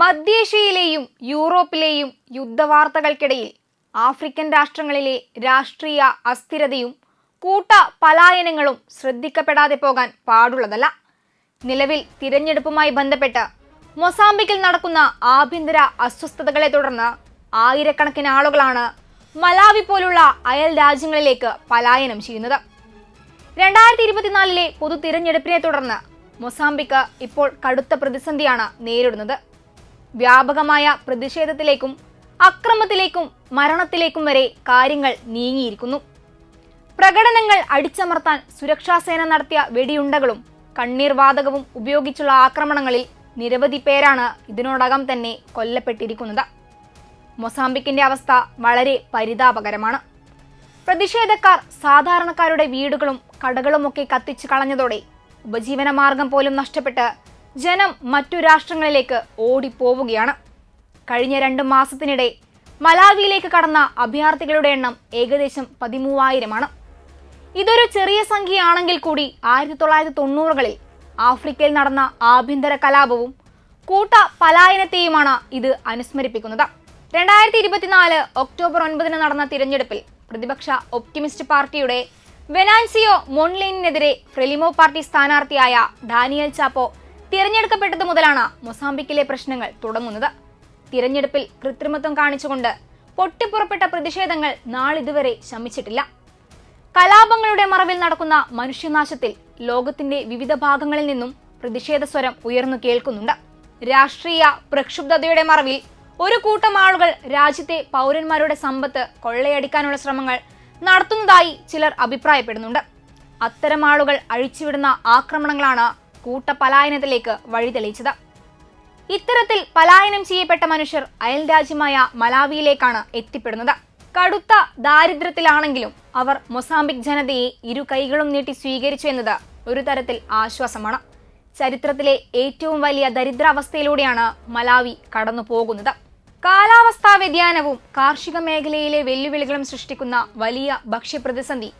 മധ്യേഷ്യയിലെയും യൂറോപ്പിലെയും യുദ്ധവാർത്തകൾക്കിടയിൽ African രാഷ്ട്രങ്ങളിലെ രാഷ്ട്രീയ അസ്ഥിരതയും കൂട്ട പലായനങ്ങളും ശ്രദ്ധിക്കപ്പെടാതെ പോകാൻ പാടുള്ളതല്ല. നിലവിൽ തിരഞ്ഞെടുപ്പുമായി ബന്ധപ്പെട്ട് മൊസാംബിക്കിൽ നടക്കുന്ന ആഭ്യന്തര അസ്വസ്ഥതകളെ തുടർന്ന് ആയിരക്കണക്കിന് ആളുകളാണ് മലാവി പോലുള്ള അയൽ രാജ്യങ്ങളിലേക്ക് പലായനം ചെയ്യുന്നത്. രണ്ടായിരത്തി ഇരുപത്തിനാലിലെ പൊതു തിരഞ്ഞെടുപ്പിനെ തുടർന്ന് മൊസാംബിക്ക് ഇപ്പോൾ കടുത്ത പ്രതിസന്ധിയാണ് നേരിടുന്നത്. വ്യാപകമായ പ്രതിഷേധത്തിലേക്കും അക്രമത്തിലേക്കും മരണത്തിലേക്കും വരെ കാര്യങ്ങൾ നീങ്ങിയിരിക്കുന്നു. പ്രകടനങ്ങൾ അടിച്ചമർത്താൻ സുരക്ഷാസേന നടത്തിയ വെടിയുണ്ടകളും കണ്ണീർവാതകവും ഉപയോഗിച്ചുള്ള ആക്രമണങ്ങളിൽ നിരവധി പേരാണ് ഇതിനോടകം തന്നെ കൊല്ലപ്പെട്ടിരിക്കുന്നത്. മൊസാംബിക്കിന്റെ അവസ്ഥ വളരെ പരിതാപകരമാണ്. പ്രതിഷേധക്കാർ സാധാരണക്കാരുടെ വീടുകളും കടകളുമൊക്കെ കത്തിച്ചു കളഞ്ഞതോടെ ഉപജീവനമാർഗം പോലും നഷ്ടപ്പെട്ട് ജനം മറ്റു രാഷ്ട്രങ്ങളിലേക്ക് ഓടിപ്പോവുകയാണ്. കഴിഞ്ഞ രണ്ട് മാസത്തിനിടെ മലാവിയിലേക്ക് കടന്ന അഭയാർത്ഥികളുടെ എണ്ണം ഏകദേശം പതിമൂവായിരമാണ്. ഇതൊരു ചെറിയ സംഖ്യയാണെങ്കിൽ കൂടി ആയിരത്തി തൊള്ളായിരത്തി തൊണ്ണൂറുകളിൽ ആഫ്രിക്കയിൽ നടന്ന ആഭ്യന്തര കലാപവും കൂട്ട പലായനത്തെയുമാണ് ഇത് അനുസ്മരിപ്പിക്കുന്നത്. രണ്ടായിരത്തി ഇരുപത്തിനാല് ഒക്ടോബർ ഒൻപതിന് നടന്ന തിരഞ്ഞെടുപ്പിൽ പ്രതിപക്ഷ ഒപ്റ്റിമിസ്റ്റ് പാർട്ടിയുടെ വെനാൻസിയോ മോൺലൈനിനെതിരെ ഫ്രെലിമോ പാർട്ടി സ്ഥാനാർത്ഥിയായ ഡാനിയൽ ചാപ്പോ തിരഞ്ഞെടുക്കപ്പെട്ടത് മുതലാണ് മൊസാംബിക്കിലെ പ്രശ്നങ്ങൾ തുടങ്ങുന്നത്. തിരഞ്ഞെടുപ്പിൽ കൃത്രിമത്വം കാണിച്ചുകൊണ്ട് പൊട്ടിപ്പുറപ്പെട്ട പ്രതിഷേധങ്ങൾ നാളിതുവരെ ശമിച്ചിട്ടില്ല. കലാപങ്ങളുടെ മറവിൽ നടക്കുന്ന മനുഷ്യനാശത്തിൽ ലോകത്തിന്റെ വിവിധ ഭാഗങ്ങളിൽ നിന്നും പ്രതിഷേധ സ്വരം ഉയർന്നു കേൾക്കുന്നുണ്ട്. രാഷ്ട്രീയ പ്രക്ഷുബ്ധതയുടെ മറവിൽ ഒരു കൂട്ടം ആളുകൾ രാജ്യത്തെ പൗരന്മാരുടെ സമ്പത്ത് കൊള്ളയടിക്കാനുള്ള ശ്രമങ്ങൾ നടത്തുന്നതായി ചിലർ അഭിപ്രായപ്പെടുന്നുണ്ട്. അത്തരം ആളുകൾ അഴിച്ചുവിടുന്ന ആക്രമണങ്ങളാണ് കൂട്ടപലായനത്തിലേക്ക് വഴിതെളിച്ചത് ഇത്തരത്തിൽ പലായനം ചെയ്യപ്പെട്ട മനുഷ്യർ അയൽ രാജ്യമായ മലാവിയിലേക്കാണ് എത്തിപ്പെടുന്നത്. കടുത്ത ദാരിദ്ര്യത്തിലാണെങ്കിലും അവർ മൊസാംബിക് ജനതയെ ഇരു കൈകളും നീട്ടി സ്വീകരിച്ചു എന്നത് ഒരു തരത്തിൽ ആശ്വാസമാണ്. ചരിത്രത്തിലെ ഏറ്റവും വലിയ ദരിദ്രാവസ്ഥയിലൂടെയാണ് മലാവി കടന്നു പോകുന്നത് കാലാവസ്ഥാ വ്യതിയാനവും കാർഷിക മേഖലയിലെ വെല്ലുവിളികളും സൃഷ്ടിക്കുന്ന വലിയ ഭക്ഷ്യപ്രതിസന്ധി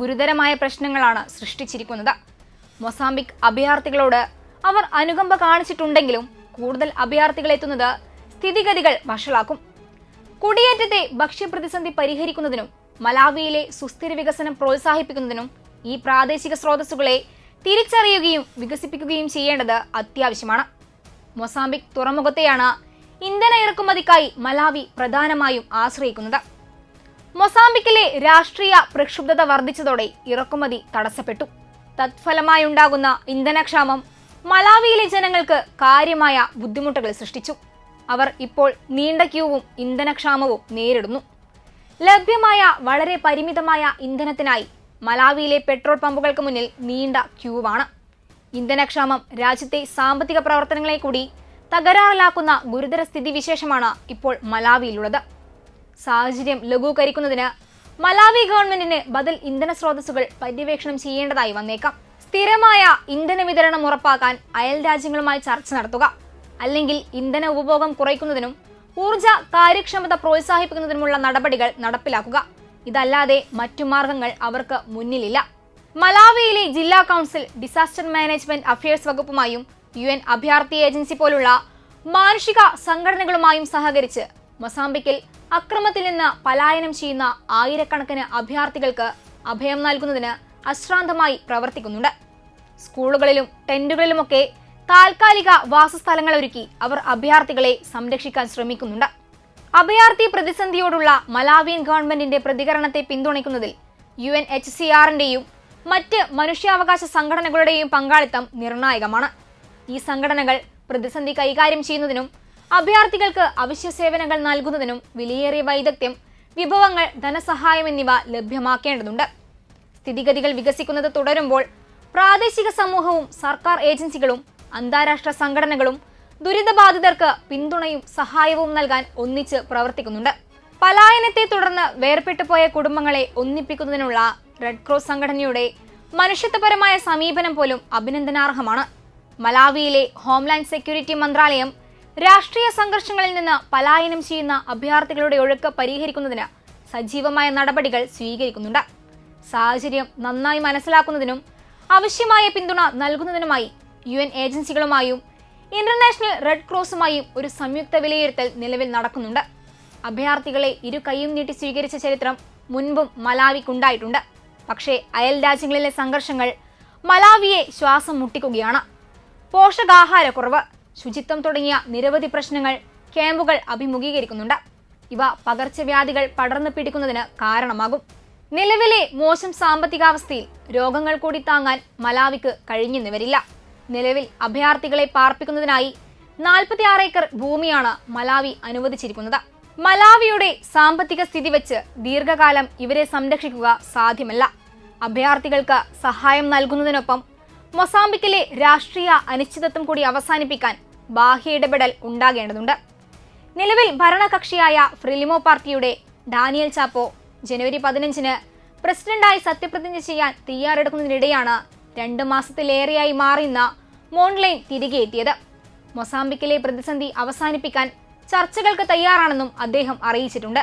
ഗുരുതരമായ പ്രശ്നങ്ങളാണ് സൃഷ്ടിച്ചിരിക്കുന്നത്. മൊസാംബിക് അഭയാർത്ഥികളോട് അവർ അനുകമ്പ കാണിച്ചിട്ടുണ്ടെങ്കിലും കൂടുതൽ അഭയാർത്ഥികൾ എത്തുന്നത് സ്ഥിതിഗതികൾ വഷളാക്കും. കുടിയേറ്റത്തെ ഭക്ഷ്യപ്രതിസന്ധി പരിഹരിക്കുന്നതിനും മലാവിയിലെ സുസ്ഥിര വികസനം പ്രോത്സാഹിപ്പിക്കുന്നതിനും ഈ പ്രാദേശിക സ്രോതസ്സുകളെ തിരിച്ചറിയുകയും വികസിപ്പിക്കുകയും ചെയ്യേണ്ടത് അത്യാവശ്യമാണ്. മൊസാംബിക് തുറമുഖത്തെയാണ് ഇന്ധന ഇറക്കുമതിക്കായി മലാവി പ്രധാനമായും ആശ്രയിക്കുന്നത്. മൊസാംബിക്കിലെ രാഷ്ട്രീയ പ്രക്ഷുബ്ധത വർദ്ധിച്ചതോടെ ഇറക്കുമതി തടസ്സപ്പെട്ടു. തത്ഫലമായുണ്ടാകുന്ന ഇന്ധനക്ഷാമം മലാവിയിലെ ജനങ്ങൾക്ക് കാര്യമായ ബുദ്ധിമുട്ടുകൾ സൃഷ്ടിച്ചു. അവർ ഇപ്പോൾ നീണ്ട ക്യൂവും ഇന്ധനക്ഷാമവും നേരിടുന്നു. ലഭ്യമായ വളരെ പരിമിതമായ ഇന്ധനത്തിനായി മലാവിയിലെ പെട്രോൾ പമ്പുകൾക്ക് മുന്നിൽ നീണ്ട ക്യൂവാണ്. ഇന്ധനക്ഷാമം രാജ്യത്തെ സാമ്പത്തിക പ്രവർത്തനങ്ങളെ കൂടി തകരാറിലാക്കുന്ന ഗുരുതര സ്ഥിതിവിശേഷമാണ് ഇപ്പോൾ മലാവിയിലുള്ളത്. സാഹചര്യം ലഘൂകരിക്കുന്നതിന് മലാവി ഗവൺമെന്റിന് ബദൽ ഇന്ധന സ്രോതസ്സുകൾ പര്യവേക്ഷണം ചെയ്യേണ്ടതായി വന്നേക്കാം. സ്ഥിരമായ ഇന്ധന വിതരണം ഉറപ്പാക്കാൻ അയൽ രാജ്യങ്ങളുമായി ചർച്ച നടത്തുക. അല്ലെങ്കിൽ ഇന്ധന ഉപഭോഗം കുറയ്ക്കുന്നതിനും ഊർജ കാര്യക്ഷമത പ്രോത്സാഹിപ്പിക്കുന്നതിനുമുള്ള നടപടികൾ നടപ്പിലാക്കുക. ഇതല്ലാതെ മറ്റു മാർഗങ്ങൾ അവർക്ക് മുന്നിലില്ല. മലാവിയിലെ ജില്ലാ കൗൺസിൽ ഡിസാസ്റ്റർ മാനേജ്മെന്റ് അഫയേഴ്സ് വകുപ്പുമായും യു എൻ അഭയാർത്ഥി ഏജൻസി പോലുള്ള മാനുഷിക സംഘടനകളുമായും സഹകരിച്ച് മൊസാംബിക്കിൽ അക്രമത്തിൽ നിന്ന് പലായനം ചെയ്യുന്ന ആയിരക്കണക്കിന് അഭയാർത്ഥികൾക്ക് അഭയം നൽകുന്നതിന് അശ്രാന്തമായി പ്രവർത്തിക്കുന്നുണ്ട്. സ്കൂളുകളിലും ടെന്റുകളിലുമൊക്കെ താൽക്കാലിക വാസസ്ഥലങ്ങൾ ഒരുക്കി അവർ അഭയാർത്ഥികളെ സംരക്ഷിക്കാൻ ശ്രമിക്കുന്നുണ്ട്. അഭയാർത്ഥി പ്രതിസന്ധിയോടുള്ള മലാവിയൻ ഗവൺമെന്റിന്റെ പ്രതികരണത്തെ പിന്തുണയ്ക്കുന്നതിൽ യു എൻ എച്ച് സി ആറിന്റെയും മറ്റ് മനുഷ്യാവകാശ സംഘടനകളുടെയും പങ്കാളിത്തം നിർണായകമാണ്. ഈ സംഘടനകൾ പ്രതിസന്ധി കൈകാര്യം ചെയ്യുന്നതിനും അഭയാർത്ഥികൾക്ക് അവശ്യ സേവനങ്ങൾ നൽകുന്നതിനും വിലയേറിയ വൈദഗ്ധ്യം വിഭവങ്ങൾ ധനസഹായം എന്നിവ ലഭ്യമാക്കേണ്ടതുണ്ട്. സ്ഥിതിഗതികൾ വികസിക്കുന്നത് തുടരുമ്പോൾ പ്രാദേശിക സമൂഹവും സർക്കാർ ഏജൻസികളും അന്താരാഷ്ട്ര സംഘടനകളും ദുരിതബാധിതർക്ക് പിന്തുണയും സഹായവും നൽകാൻ ഒന്നിച്ച് പ്രവർത്തിക്കുന്നുണ്ട്. പലായനത്തെ തുടർന്ന് വേർപെട്ടു പോയ കുടുംബങ്ങളെ ഒന്നിപ്പിക്കുന്നതിനുള്ള റെഡ് ക്രോസ് സംഘടനയുടെ മനുഷ്യത്വപരമായ സമീപനം പോലും അഭിനന്ദനാർഹമാണ്. മലാവിയിലെ ഹോംലാൻഡ് സെക്യൂരിറ്റി മന്ത്രാലയം രാഷ്ട്രീയ സംഘർഷങ്ങളിൽ നിന്ന് പലായനം ചെയ്യുന്ന അഭയാർത്ഥികളുടെ ഒഴുക്ക് പരിഹരിക്കുന്നതിന് സജീവമായ നടപടികൾ സ്വീകരിക്കുന്നുണ്ട്. സാഹചര്യം നന്നായി മനസ്സിലാക്കുന്നതിനും ആവശ്യമായ പിന്തുണ നൽകുന്നതിനുമായി യു എൻ ഏജൻസികളുമായും ഇന്റർനാഷണൽ റെഡ് ക്രോസുമായും ഒരു സംയുക്ത വിലയിരുത്തൽ നിലവിൽ നടക്കുന്നുണ്ട്. അഭയാർത്ഥികളെ ഇരു കൈയും നീട്ടി സ്വീകരിച്ച ചരിത്രം മുൻപും മലാവിക്കുണ്ടായിട്ടുണ്ട്. പക്ഷേ അയൽ രാജ്യങ്ങളിലെ സംഘർഷങ്ങൾ മലാവിയെ ശ്വാസം മുട്ടിക്കുകയാണ്. പോഷകാഹാരക്കുറവ് ശുചിത്വം തുടങ്ങിയ നിരവധി പ്രശ്നങ്ങൾ ക്യാമ്പുകൾ അഭിമുഖീകരിക്കുന്നുണ്ട്. ഇവ പകർച്ചവ്യാധികൾ പടർന്നു പിടിക്കുന്നതിന് കാരണമാകും. നിലവിലെ മോശം സാമ്പത്തികാവസ്ഥയിൽ രോഗങ്ങൾ കൂടി താങ്ങാൻ മലാവിക്ക് കഴിഞ്ഞെന്ന് വരില്ല. നിലവിൽ അഭയാർത്ഥികളെ പാർപ്പിക്കുന്നതിനായി നാൽപ്പത്തി ആറ് ഏക്കർ ഭൂമിയാണ് മലാവി അനുവദിച്ചിരിക്കുന്നത്. മലാവിയുടെ സാമ്പത്തിക സ്ഥിതി വെച്ച് ദീർഘകാലം ഇവരെ സംരക്ഷിക്കുക സാധ്യമല്ല. അഭയാർത്ഥികൾക്ക് സഹായം നൽകുന്നതിനൊപ്പം മൊസാമ്പിക്കിലെ രാഷ്ട്രീയ അനിശ്ചിതത്വം കൂടി അവസാനിപ്പിക്കാൻ ബാഹ്യ ഇടപെടൽ ഉണ്ടാകേണ്ടതുണ്ട്. നിലവിൽ ഭരണകക്ഷിയായ ഫ്രിലിമോ പാർട്ടിയുടെ ഡാനിയൽ ചാപ്പോ ജനുവരി പതിനഞ്ചിന് പ്രസിഡന്റായി സത്യപ്രതിജ്ഞ ചെയ്യാൻ തയ്യാറെടുക്കുന്നതിനിടെയാണ് രണ്ട് മാസത്തിലേറെയായി മാറിയുന്ന മോൺലൈൻ തിരികെ എത്തിയത്. മൊസാംബിക്കിലെ പ്രതിസന്ധി അവസാനിപ്പിക്കാൻ ചർച്ചകൾക്ക് തയ്യാറാണെന്നും അദ്ദേഹം അറിയിച്ചിട്ടുണ്ട്.